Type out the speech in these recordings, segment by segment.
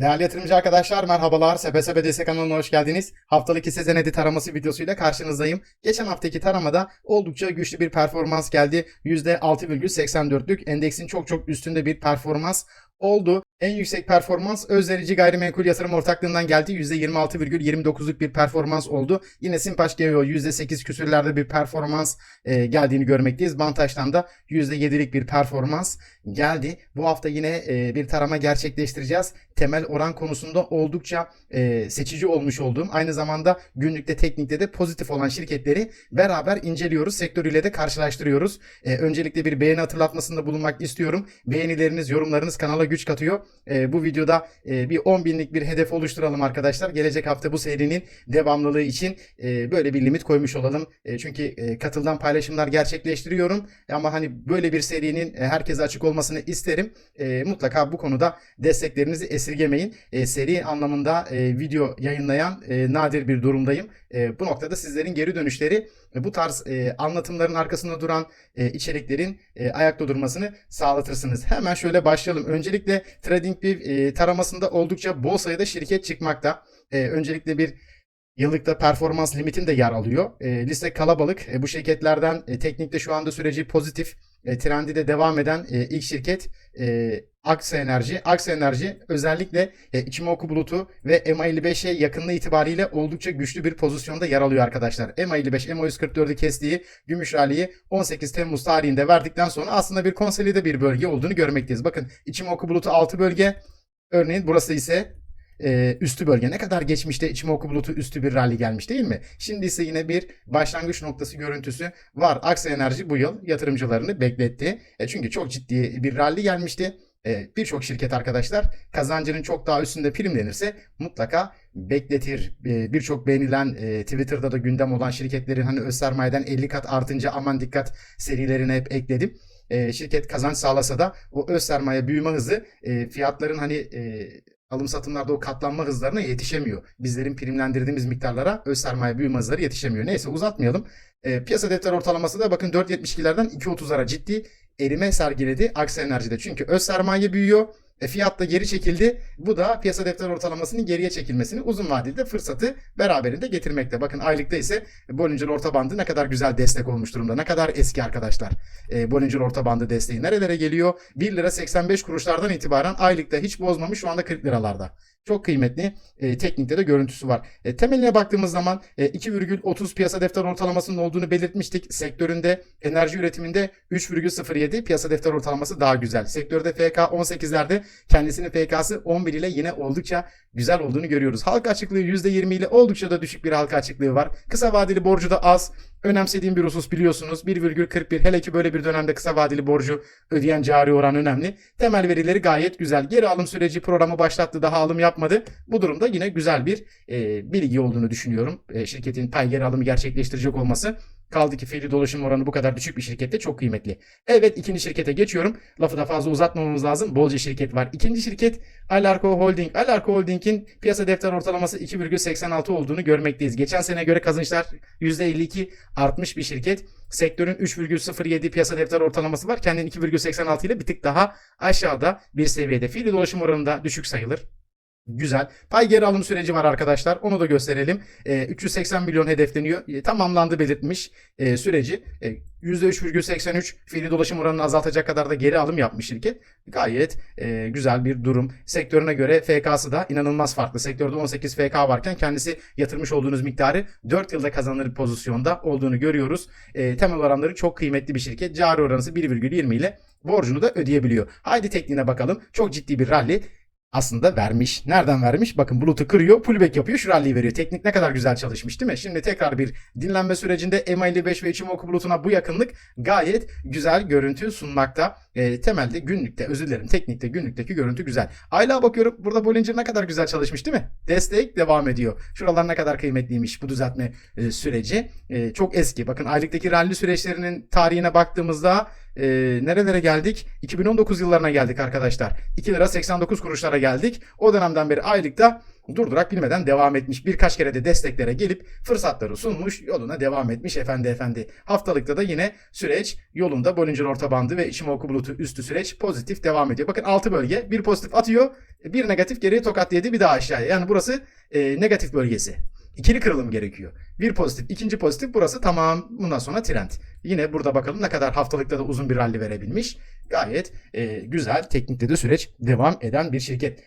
Değerli yatırımcı arkadaşlar merhabalar. Sepe Destek kanalına hoş geldiniz. Haftalık hisse senedi taraması videosuyla karşınızdayım. Geçen haftaki taramada oldukça güçlü bir performans geldi. %6,84'lük endeksin çok çok üstünde bir performans oldu. En yüksek performans Özlerici Gayrimenkul Yatırım Ortaklığından geldi. %26,29'luk bir performans oldu. Yine Simpaş GEO %8 küsürlerde bir performans e, geldiğini görmekteyiz. Bantaş'tan da %7'lik bir performans geldi. Bu hafta yine e, bir tarama gerçekleştireceğiz. Temel oran konusunda oldukça e, seçici olmuş olduğum, aynı zamanda günlükte teknikte de pozitif olan şirketleri beraber inceliyoruz. Sektörüyle de karşılaştırıyoruz. E, öncelikle bir beğeni hatırlatmasında bulunmak istiyorum. Beğenileriniz, yorumlarınız kanala güç katıyor. E, bu videoda e, bir 10 binlik bir hedef oluşturalım arkadaşlar. Gelecek hafta bu serinin devamlılığı için e, böyle bir limit koymuş olalım. E, çünkü e, katıldan paylaşımlar gerçekleştiriyorum. Ama hani böyle bir serinin e, herkese açık olmasını isterim. E, mutlaka bu konuda desteklerinizi esirgemeyin. E, seri anlamında e, video yayınlayan e, nadir bir durumdayım. E, bu noktada sizlerin geri dönüşleri bu tarz e, anlatımların arkasında duran e, içeriklerin e, ayakta durmasını sağlatırsınız. Hemen şöyle başlayalım. Öncelikle TradingView e, taramasında oldukça bol sayıda şirket çıkmakta. E, öncelikle bir Yıllıkta performans limitim de yer alıyor. E, liste kalabalık. E, bu şirketlerden e, teknikte şu anda süreci pozitif. E, trendi de devam eden e, ilk şirket e, Aksa Enerji. Aksa Enerji özellikle e, Ichimoku Bulutu ve MA55'e yakınlığı itibariyle oldukça güçlü bir pozisyonda yer alıyor arkadaşlar. MA55, MA144'ü kestiği gümüş ralliyi 18 Temmuz tarihinde verdikten sonra aslında bir konsolide bir bölge olduğunu görmekteyiz. Bakın Ichimoku Bulutu 6 bölge. Örneğin burası ise e, üstü bölge. Ne kadar geçmişte Ichimoku Bulutu üstü bir rally gelmiş değil mi? Şimdi ise yine bir başlangıç noktası görüntüsü var. Aksa Enerji bu yıl yatırımcılarını bekletti. E, çünkü çok ciddi bir rally gelmişti. E, Birçok şirket arkadaşlar kazancının çok daha üstünde primlenirse mutlaka bekletir. E, Birçok beğenilen e, Twitter'da da gündem olan şirketlerin hani öz sermayeden 50 kat artınca aman dikkat serilerine hep ekledim. E, şirket kazanç sağlasa da o öz sermaye büyüme hızı e, fiyatların hani alım satımlarda o katlanma hızlarına yetişemiyor. Bizlerin primlendirdiğimiz miktarlara öz sermaye büyüme hızları yetişemiyor. Neyse uzatmayalım. E, piyasa defter ortalaması da bakın 4.72'lerden 2.30'lara ciddi erime sergiledi Aksa Enerji'de. Çünkü öz sermaye büyüyor. E, fiyat da geri çekildi. Bu da piyasa defter ortalamasının geriye çekilmesini uzun vadede fırsatı beraberinde getirmekte. Bakın aylıkta ise Bollinger orta bandı ne kadar güzel destek olmuş durumda. Ne kadar eski arkadaşlar. E, Bollinger orta bandı desteği nerelere geliyor? 1 lira 85 kuruşlardan itibaren aylıkta hiç bozmamış şu anda 40 liralarda. Çok kıymetli e, teknikte de görüntüsü var. E, temeline baktığımız zaman e, 2,30 piyasa defter ortalamasının olduğunu belirtmiştik. Sektöründe enerji üretiminde 3,07 piyasa defter ortalaması daha güzel. Sektörde FK 18'lerde kendisinin FK'sı 11 ile yine oldukça güzel olduğunu görüyoruz. Halka açıklığı %20 ile oldukça da düşük bir halka açıklığı var. Kısa vadeli borcu da az. Önemsediğim bir husus biliyorsunuz 1,41 hele ki böyle bir dönemde kısa vadeli borcu ödeyen cari oran önemli. Temel verileri gayet güzel. Geri alım süreci programı başlattı daha alım yapmadı. Bu durumda yine güzel bir e, bilgi olduğunu düşünüyorum. E, şirketin pay geri alımı gerçekleştirecek olması. Kaldı ki fiili dolaşım oranı bu kadar düşük bir şirkette çok kıymetli. Evet ikinci şirkete geçiyorum. Lafı da fazla uzatmamamız lazım. Bolca şirket var. İkinci şirket Alarko Holding. Alarko Holding'in piyasa defter ortalaması 2,86 olduğunu görmekteyiz. Geçen sene göre kazançlar %52 artmış bir şirket. Sektörün 3,07 piyasa defter ortalaması var. Kendinin 2,86 ile bir tık daha aşağıda bir seviyede. Fiili dolaşım oranında düşük sayılır. Güzel. Pay geri alım süreci var arkadaşlar. Onu da gösterelim. E, 380 milyon hedefleniyor. E, tamamlandı belirtmiş e, süreci. E, %3,83 fiili dolaşım oranını azaltacak kadar da geri alım yapmış şirket. Gayet e, güzel bir durum. Sektörüne göre FK'sı da inanılmaz farklı. Sektörde 18 FK varken kendisi yatırmış olduğunuz miktarı 4 yılda kazanır pozisyonda olduğunu görüyoruz. E, temel oranları çok kıymetli bir şirket. Cari oranısı 1,20 ile borcunu da ödeyebiliyor. Haydi tekniğine bakalım. Çok ciddi bir rally aslında vermiş. Nereden vermiş? Bakın bulutu kırıyor, pullback yapıyor, şu rally'yi veriyor. Teknik ne kadar güzel çalışmış değil mi? Şimdi tekrar bir dinlenme sürecinde MA55 ve Ichimoku bulutuna bu yakınlık gayet güzel görüntü sunmakta. E, temelde günlükte, özür dilerim teknikte günlükteki görüntü güzel. Aylığa bakıyorum burada Bollinger ne kadar güzel çalışmış değil mi? Destek devam ediyor. Şuralar ne kadar kıymetliymiş bu düzeltme e, süreci. E, çok eski. Bakın aylıktaki rally süreçlerinin tarihine baktığımızda e, nerelere geldik? 2019 yıllarına geldik arkadaşlar. 2 lira 89 kuruşlara geldik. O dönemden beri aylıkta durdurak bilmeden devam etmiş. Birkaç kere de desteklere gelip fırsatları sunmuş, yoluna devam etmiş efendi efendi. Haftalıkta da yine süreç yolunda Bollinger orta bandı ve Ishimoku bulutu üstü süreç pozitif devam ediyor. Bakın 6 bölge bir pozitif atıyor, bir negatif geriye tokat yedi bir daha aşağıya. Yani burası e, negatif bölgesi. İkili kırılım gerekiyor. Bir pozitif, ikinci pozitif burası tamam. Bundan sonra trend. Yine burada bakalım ne kadar haftalıkta da uzun bir rally verebilmiş. Gayet e, güzel teknikte de süreç devam eden bir şirket.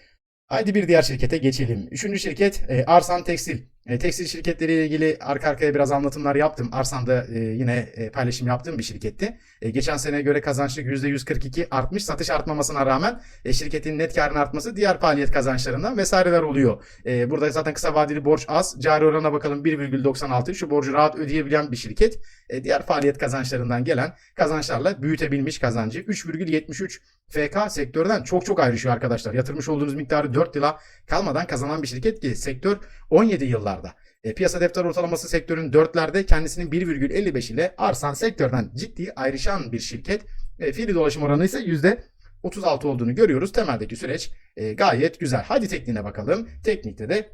Haydi bir diğer şirkete geçelim. Üçüncü şirket e, Arsan Tekstil. E, tekstil şirketleriyle ilgili arka arkaya biraz anlatımlar yaptım. Arsan'da e, yine e, paylaşım yaptığım bir şirketti. E, geçen seneye göre kazançlık %142 artmış. Satış artmamasına rağmen e, şirketin net karın artması diğer faaliyet kazançlarından vesaireler oluyor. E, burada zaten kısa vadeli borç az. Cari orana bakalım 1,96. Şu borcu rahat ödeyebilen bir şirket. E, diğer faaliyet kazançlarından gelen kazançlarla büyütebilmiş kazancı. 3,73 FK sektörden çok çok ayrışıyor arkadaşlar. Yatırmış olduğunuz miktarı 4 yıla kalmadan kazanan bir şirket ki sektör 17 yıllarda. E, piyasa defter ortalaması sektörün 4'lerde kendisinin 1,55 ile arsan sektörden ciddi ayrışan bir şirket. E, fiili dolaşım oranı ise %36 olduğunu görüyoruz. Temeldeki süreç e, gayet güzel. Hadi tekniğine bakalım. Teknikte de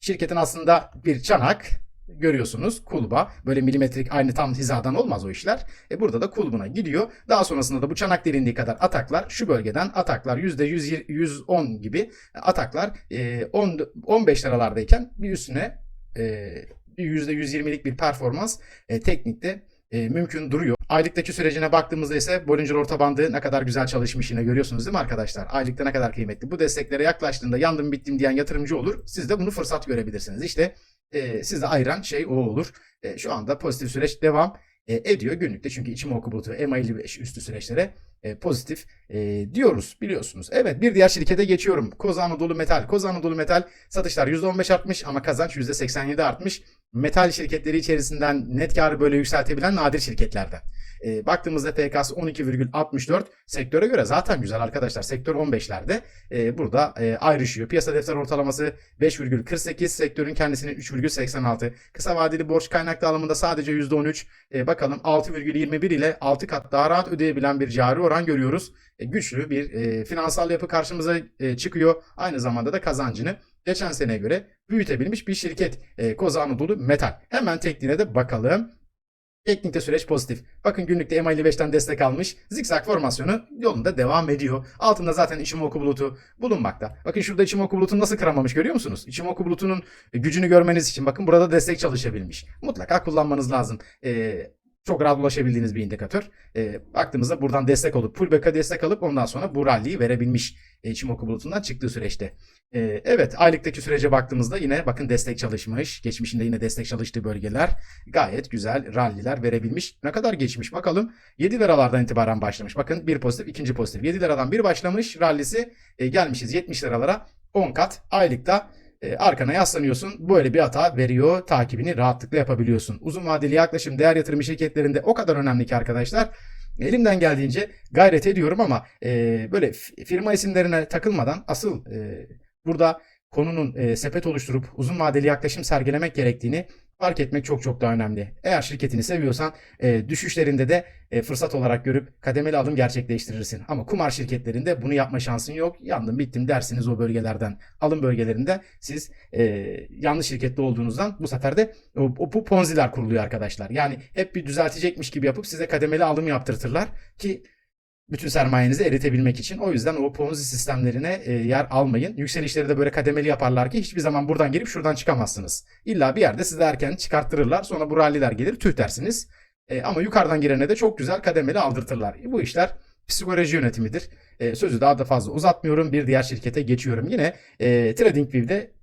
şirketin aslında bir çanak görüyorsunuz kulba. Böyle milimetrik aynı tam hizadan olmaz o işler. E burada da kulbuna gidiyor. Daha sonrasında da bu çanak derinliği kadar ataklar şu bölgeden ataklar %100, 110 gibi ataklar e, 10, 15 liralardayken bir üstüne e, %120'lik bir performans e, teknikte e, mümkün duruyor. Aylıktaki sürecine baktığımızda ise Bollinger orta bandı ne kadar güzel çalışmış yine görüyorsunuz değil mi arkadaşlar? Aylıkta ne kadar kıymetli. Bu desteklere yaklaştığında yandım bittim diyen yatırımcı olur. Siz de bunu fırsat görebilirsiniz. İşte e, sizi ayıran şey o olur. E, şu anda pozitif süreç devam e, ediyor günlükte. Çünkü içim oku bulutu MA55 üstü süreçlere e, pozitif e, diyoruz biliyorsunuz. Evet bir diğer şirkete geçiyorum. Koz Anadolu Metal. Koz Anadolu Metal satışlar %15 artmış ama kazanç %87 artmış. Metal şirketleri içerisinden net karı böyle yükseltebilen nadir şirketlerden. E, baktığımızda PK'sı 12,64 sektöre göre zaten güzel arkadaşlar. Sektör 15'lerde e, burada e, ayrışıyor. Piyasa defter ortalaması 5,48 sektörün kendisinin 3,86. Kısa vadeli borç kaynak dağılımında sadece %13. E, bakalım 6,21 ile 6 kat daha rahat ödeyebilen bir cari oran görüyoruz. E, güçlü bir e, finansal yapı karşımıza e, çıkıyor. Aynı zamanda da kazancını geçen seneye göre büyütebilmiş bir şirket. E, Koza Anadolu Metal. Hemen tekniğine de bakalım. Teknikte süreç pozitif. Bakın günlükte MA55'ten destek almış. Zikzak formasyonu yolunda devam ediyor. Altında zaten Ichimoku bulutu bulunmakta. Bakın şurada Ichimoku bulutunu nasıl kıramamış görüyor musunuz? Ichimoku bulutunun gücünü görmeniz için bakın burada destek çalışabilmiş. Mutlaka kullanmanız lazım. Ee, çok rahat ulaşabildiğiniz bir indikatör. E, baktığımızda buradan destek olup pullback'a destek alıp ondan sonra bu rally'yi verebilmiş e, Ichimoku bulutundan çıktığı süreçte. E, evet aylıktaki sürece baktığımızda yine bakın destek çalışmış. Geçmişinde yine destek çalıştığı bölgeler gayet güzel ralliler verebilmiş. Ne kadar geçmiş bakalım. 7 liralardan itibaren başlamış. Bakın bir pozitif ikinci pozitif. 7 liradan bir başlamış rallisi e, gelmişiz 70 liralara 10 kat aylıkta arkana yaslanıyorsun. Böyle bir hata veriyor. Takibini rahatlıkla yapabiliyorsun. Uzun vadeli yaklaşım değer yatırım şirketlerinde o kadar önemli ki arkadaşlar. Elimden geldiğince gayret ediyorum ama e, böyle firma isimlerine takılmadan asıl e, burada konunun e, sepet oluşturup uzun vadeli yaklaşım sergilemek gerektiğini fark etmek çok çok daha önemli. Eğer şirketini seviyorsan e, düşüşlerinde de e, fırsat olarak görüp kademeli alım gerçekleştirirsin. Ama kumar şirketlerinde bunu yapma şansın yok. Yandım bittim dersiniz o bölgelerden. Alım bölgelerinde siz e, yanlış şirkette olduğunuzdan bu sefer de o, o, bu ponziler kuruluyor arkadaşlar. Yani hep bir düzeltecekmiş gibi yapıp size kademeli alım yaptırtırlar ki bütün sermayenizi eritebilmek için. O yüzden o Ponzi sistemlerine e, yer almayın. Yükselişleri de böyle kademeli yaparlar ki hiçbir zaman buradan girip şuradan çıkamazsınız. İlla bir yerde sizi erken çıkarttırırlar. Sonra bu ralliler gelir tüh dersiniz. E, ama yukarıdan girene de çok güzel kademeli aldırtırlar. E, bu işler psikoloji yönetimidir. E, sözü daha da fazla uzatmıyorum. Bir diğer şirkete geçiyorum. Yine e, TradingView'de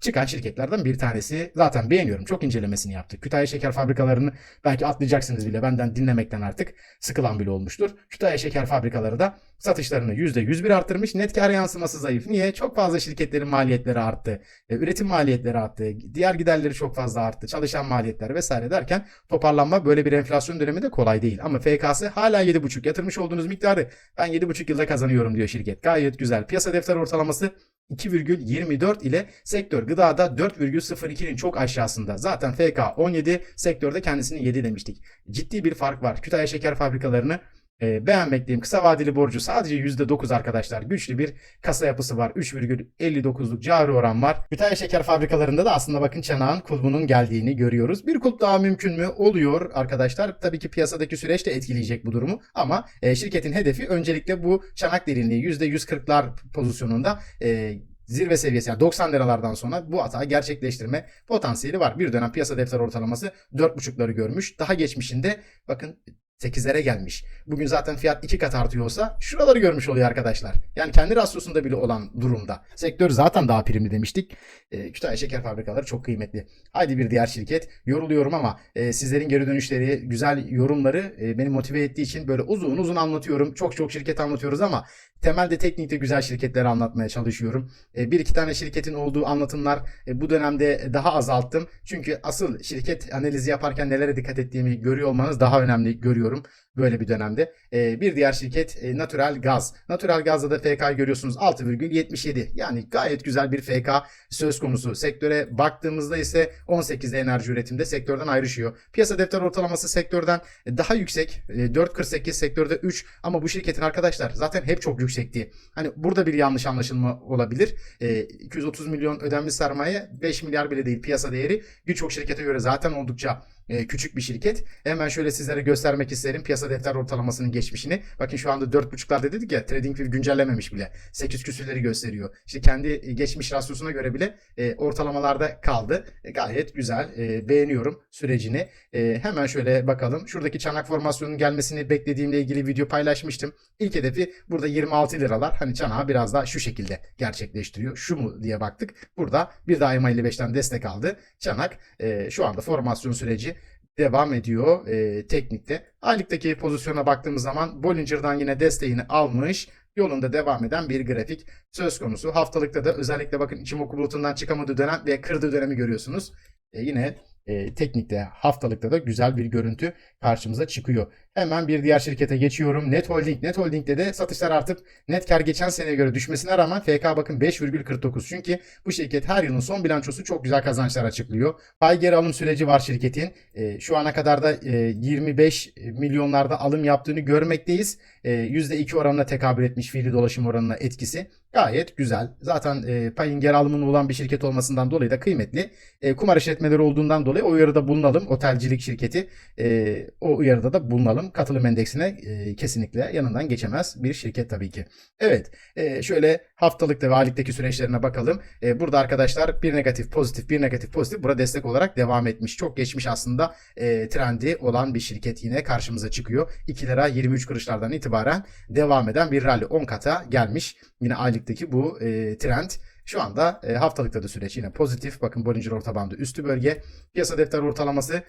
çıkan şirketlerden bir tanesi. Zaten beğeniyorum. Çok incelemesini yaptık. Kütahya Şeker Fabrikalarını belki atlayacaksınız bile. Benden dinlemekten artık sıkılan bile olmuştur. Kütahya Şeker Fabrikaları da satışlarını %101 arttırmış. Net kar yansıması zayıf. Niye? Çok fazla şirketlerin maliyetleri arttı. E, üretim maliyetleri arttı. Diğer giderleri çok fazla arttı. Çalışan maliyetler vesaire derken toparlanma böyle bir enflasyon dönemi de kolay değil. Ama FK'sı hala 7,5. Yatırmış olduğunuz miktarı ben 7,5 yılda kazanıyorum diyor şirket. Gayet güzel. Piyasa defter ortalaması 2,24 ile sektör gıdada 4,02'nin çok aşağısında. Zaten FK 17, sektörde kendisini 7 demiştik. Ciddi bir fark var. Kütahya Şeker Fabrikalarını e, beğenmekteyim. Kısa vadeli borcu sadece %9 arkadaşlar. Güçlü bir kasa yapısı var. 3,59'luk cari oran var. Kütahya Şeker Fabrikalarında da aslında bakın çanağın kulbunun geldiğini görüyoruz. Bir kulp daha mümkün mü? Oluyor arkadaşlar. Tabii ki piyasadaki süreç de etkileyecek bu durumu. Ama e, şirketin hedefi öncelikle bu çanak derinliği %140'lar pozisyonunda e, zirve seviyesi yani 90 liralardan sonra bu hata gerçekleştirme potansiyeli var. Bir dönem piyasa defter ortalaması 4.5'ları görmüş. Daha geçmişinde bakın 8'lere gelmiş. Bugün zaten fiyat 2 kat artıyorsa şuraları görmüş oluyor arkadaşlar. Yani kendi rasyosunda bile olan durumda. Sektör zaten daha primli demiştik. E, Kütahya Şeker Fabrikaları çok kıymetli. Haydi bir diğer şirket. Yoruluyorum ama e, sizlerin geri dönüşleri, güzel yorumları e, beni motive ettiği için böyle uzun uzun anlatıyorum. Çok çok şirket anlatıyoruz ama temelde teknikte güzel şirketleri anlatmaya çalışıyorum. E, bir iki tane şirketin olduğu anlatımlar e, bu dönemde daha azalttım. Çünkü asıl şirket analizi yaparken nelere dikkat ettiğimi görüyor olmanız daha önemli görüyorum böyle bir dönemde. E, bir diğer şirket e, Natural Gaz. Natural Gaz'da da FK görüyorsunuz 6,77. Yani gayet güzel bir FK söz konusu. Sektöre baktığımızda ise 18'de enerji üretimde sektörden ayrışıyor. Piyasa defter ortalaması sektörden daha yüksek. E, 4.48 sektörde 3 ama bu şirketin arkadaşlar zaten hep çok yüksekti. Hani burada bir yanlış anlaşılma olabilir. E, 230 milyon ödenmiş sermaye 5 milyar bile değil piyasa değeri. Birçok şirkete göre zaten oldukça e, küçük bir şirket. Hemen şöyle sizlere göstermek isterim piyasa defter ortalamasının geçmişini. Bakın şu anda 4.5'larda dedik ya TradingView güncellememiş bile. 8 küsürleri gösteriyor. İşte kendi geçmiş rasyosuna göre bile e, ortalamalarda kaldı. E, gayet güzel. E, beğeniyorum sürecini. E, hemen şöyle bakalım. Şuradaki çanak formasyonunun gelmesini beklediğimle ilgili video paylaşmıştım. İlk hedefi burada 26 liralar. Hani çanağı biraz daha şu şekilde gerçekleştiriyor. Şu mu diye baktık. Burada bir daima 55'ten destek aldı. Çanak e, şu anda formasyon süreci devam ediyor e, teknikte. Aylıktaki pozisyona baktığımız zaman Bollinger'dan yine desteğini almış. Yolunda devam eden bir grafik söz konusu. Haftalıkta da özellikle bakın Ichimoku bulutundan çıkamadığı dönem ve kırdığı dönemi görüyorsunuz. E, yine e, teknikte haftalıkta da güzel bir görüntü karşımıza çıkıyor. Hemen bir diğer şirkete geçiyorum. Net Holding. Net Holding'de de satışlar artıp net kar geçen seneye göre düşmesine rağmen FK bakın 5,49. Çünkü bu şirket her yılın son bilançosu çok güzel kazançlar açıklıyor. Pay geri alım süreci var şirketin. E, şu ana kadar da e, 25 milyonlarda alım yaptığını görmekteyiz. E, %2 oranına tekabül etmiş fiili dolaşım oranına etkisi. Gayet güzel. Zaten e, payın geri alımının olan bir şirket olmasından dolayı da kıymetli. E, kumar işletmeleri olduğundan dolayı o uyarıda bulunalım. Otelcilik şirketi e, o uyarıda da bulunalım. Katılım endeksine e, kesinlikle yanından geçemez bir şirket tabii ki. Evet e, şöyle haftalıkta ve aylıktaki süreçlerine bakalım. E, burada arkadaşlar bir negatif pozitif bir negatif pozitif burada destek olarak devam etmiş. Çok geçmiş aslında e, trendi olan bir şirket yine karşımıza çıkıyor. 2 lira 23 kuruşlardan itibaren devam eden bir rally 10 kata gelmiş. Yine aylıktaki bu e, trend. Şu anda e, haftalıkta da süreç yine pozitif. Bakın Bollinger orta bandı üstü bölge. Piyasa defter ortalaması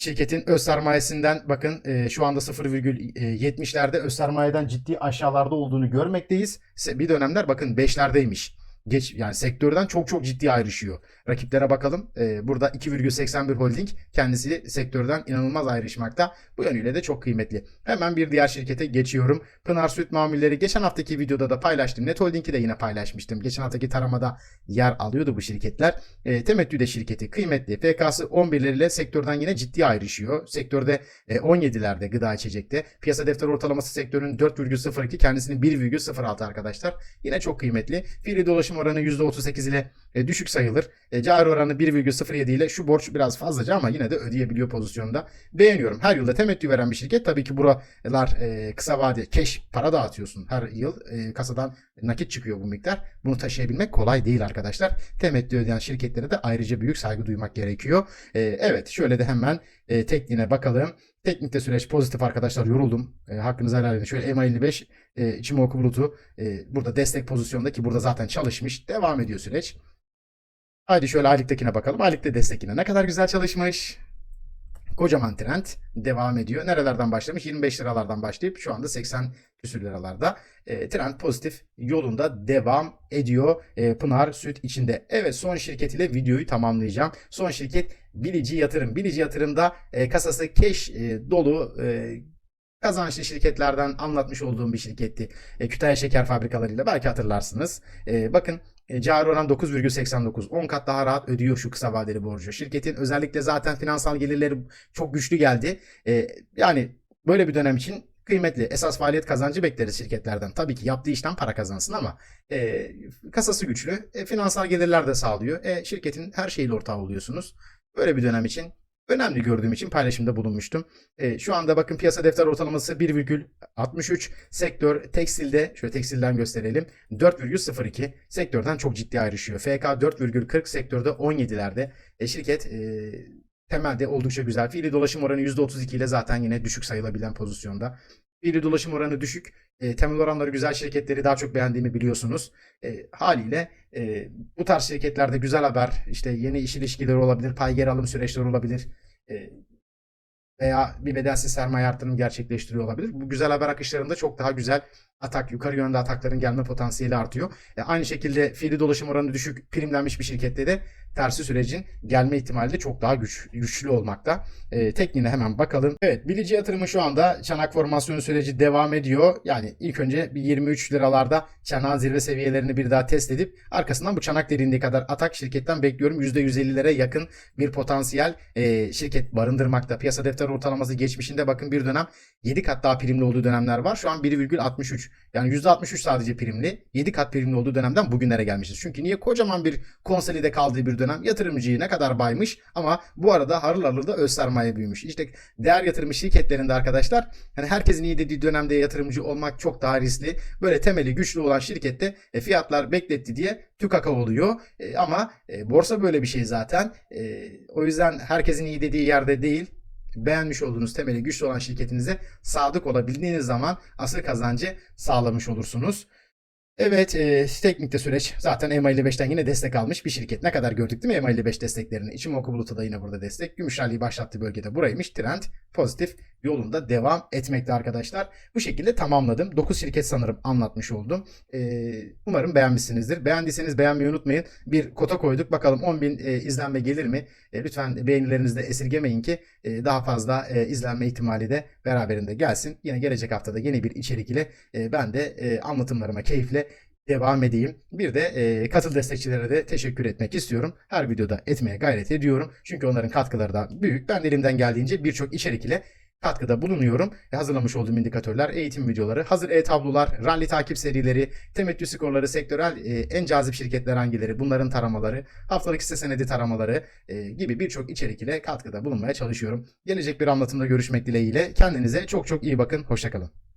Şirketin öz sermayesinden bakın e, şu anda 0,70'lerde öz sermayeden ciddi aşağılarda olduğunu görmekteyiz. Bir dönemler bakın 5'lerdeymiş. Geç, yani sektörden çok çok ciddi ayrışıyor. Rakiplere bakalım. Ee, burada 2,81 holding kendisi sektörden inanılmaz ayrışmakta. Bu yönüyle de çok kıymetli. Hemen bir diğer şirkete geçiyorum. Pınar Süt Mamulleri geçen haftaki videoda da paylaştım. Net Holding'i de yine paylaşmıştım. Geçen haftaki taramada yer alıyordu bu şirketler. E, Temettüde şirketi kıymetli. FK'sı 11'leriyle sektörden yine ciddi ayrışıyor. Sektörde e, 17'lerde gıda içecekte. Piyasa defter ortalaması sektörün 4,02 kendisinin 1,06 arkadaşlar. Yine çok kıymetli. Fiili dolaşım oranı %38 ile e, düşük sayılır. E, cari oranı 1,07 ile şu borç biraz fazlaca ama yine de ödeyebiliyor pozisyonda. Beğeniyorum. Her yılda temettü veren bir şirket. Tabii ki buralar e, kısa vade cash para dağıtıyorsun. Her yıl kasadan nakit çıkıyor bu miktar. Bunu taşıyabilmek kolay değil arkadaşlar. Temettü ödeyen şirketlere de ayrıca büyük saygı duymak gerekiyor. Evet şöyle de hemen tekniğine bakalım. Teknikte süreç pozitif arkadaşlar yoruldum. E, hakkınızı helal edin. Şöyle MA55 e, Ichimoku Bulutu e, burada destek pozisyonda ki burada zaten çalışmış. Devam ediyor süreç. Haydi şöyle aylıktakine bakalım. Aylıkta destek yine ne kadar güzel çalışmış. Kocaman trend devam ediyor. Nerelerden başlamış? 25 liralardan başlayıp şu anda 80 küsür liralarda. E, trend pozitif yolunda devam ediyor. E, Pınar Süt içinde. Evet son şirket ile videoyu tamamlayacağım. Son şirket Bilici Yatırım. Bilici Yatırım'da e, kasası cash e, dolu e, kazançlı şirketlerden anlatmış olduğum bir şirketti. E, Kütahya Şeker Fabrikalarıyla belki hatırlarsınız. E, bakın e, cari oran 9,89. 10 kat daha rahat ödüyor şu kısa vadeli borcu. Şirketin özellikle zaten finansal gelirleri çok güçlü geldi. E, yani böyle bir dönem için kıymetli. Esas faaliyet kazancı bekleriz şirketlerden. Tabii ki yaptığı işten para kazansın ama e, kasası güçlü. E, finansal gelirler de sağlıyor. E, şirketin her şeyle ortağı oluyorsunuz. Böyle bir dönem için önemli gördüğüm için paylaşımda bulunmuştum. E, şu anda bakın piyasa defter ortalaması 1,63. Sektör tekstilde, şöyle tekstilden gösterelim. 4,02. Sektörden çok ciddi ayrışıyor. FK 4,40 sektörde 17'lerde. E, şirket e, temelde oldukça güzel. Fiili dolaşım oranı %32 ile zaten yine düşük sayılabilen pozisyonda. Fiili dolaşım oranı düşük. E, temel oranları güzel şirketleri daha çok beğendiğimi biliyorsunuz. E, haliyle e, bu tarz şirketlerde güzel haber, işte yeni iş ilişkileri olabilir, pay geri alım süreçleri olabilir. E, veya bir bedelsiz sermaye artırımı gerçekleştiriyor olabilir. Bu güzel haber akışlarında çok daha güzel atak, yukarı yönde atakların gelme potansiyeli artıyor. E, aynı şekilde fiili dolaşım oranı düşük primlenmiş bir şirkette de tersi sürecin gelme ihtimali de çok daha güç, güçlü olmakta. E, tekniğine hemen bakalım. Evet, bilici yatırımı şu anda çanak formasyonu süreci devam ediyor. Yani ilk önce bir 23 liralarda çanağın zirve seviyelerini bir daha test edip arkasından bu çanak derinliği kadar atak şirketten bekliyorum. %150'lere yakın bir potansiyel e, şirket barındırmakta. Piyasa defter ortalaması geçmişinde bakın bir dönem 7 kat daha primli olduğu dönemler var. Şu an 1,63. Yani %63 sadece primli. 7 kat primli olduğu dönemden bugünlere gelmişiz. Çünkü niye? Kocaman bir konsolide kaldığı bir dönem yatırımcıyı ne kadar baymış ama bu arada harıl harıl da öz sermaye büyümüş. İşte değer yatırımı şirketlerinde arkadaşlar hani herkesin iyi dediği dönemde yatırımcı olmak çok daha riskli. Böyle temeli güçlü olan şirkette e, fiyatlar bekletti diye tükaka oluyor. E, ama e, borsa böyle bir şey zaten. E, o yüzden herkesin iyi dediği yerde değil beğenmiş olduğunuz temeli güçlü olan şirketinize sadık olabildiğiniz zaman asıl kazancı sağlamış olursunuz. Evet, e, teknikte süreç zaten EMA 55'ten yine destek almış bir şirket. Ne kadar gördük değil mi EMA 55 desteklerini? İçimoku Bulut'a da yine burada destek. Gümüş Rally'yi başlattığı bölgede buraymış. Trend pozitif yolunda devam etmekte arkadaşlar. Bu şekilde tamamladım. 9 şirket sanırım anlatmış oldum. E, umarım beğenmişsinizdir. Beğendiyseniz beğenmeyi unutmayın. Bir kota koyduk. Bakalım 10.000 e, izlenme gelir mi? E, lütfen beğenilerinizi de esirgemeyin ki e, daha fazla e, izlenme ihtimali de beraberinde gelsin. Yine gelecek haftada yeni bir içerik ile e, ben de e, anlatımlarıma keyifle devam edeyim. Bir de e, katıl destekçilere de teşekkür etmek istiyorum. Her videoda etmeye gayret ediyorum. Çünkü onların katkıları da büyük. Ben de elimden geldiğince birçok içerik ile katkıda bulunuyorum. E, hazırlamış olduğum indikatörler, eğitim videoları, hazır e-tablolar, rally takip serileri, temettü skorları, sektörel e, en cazip şirketler hangileri, bunların taramaları, haftalık hisse senedi taramaları e, gibi birçok içerik ile katkıda bulunmaya çalışıyorum. Gelecek bir anlatımda görüşmek dileğiyle. Kendinize çok çok iyi bakın. Hoşçakalın.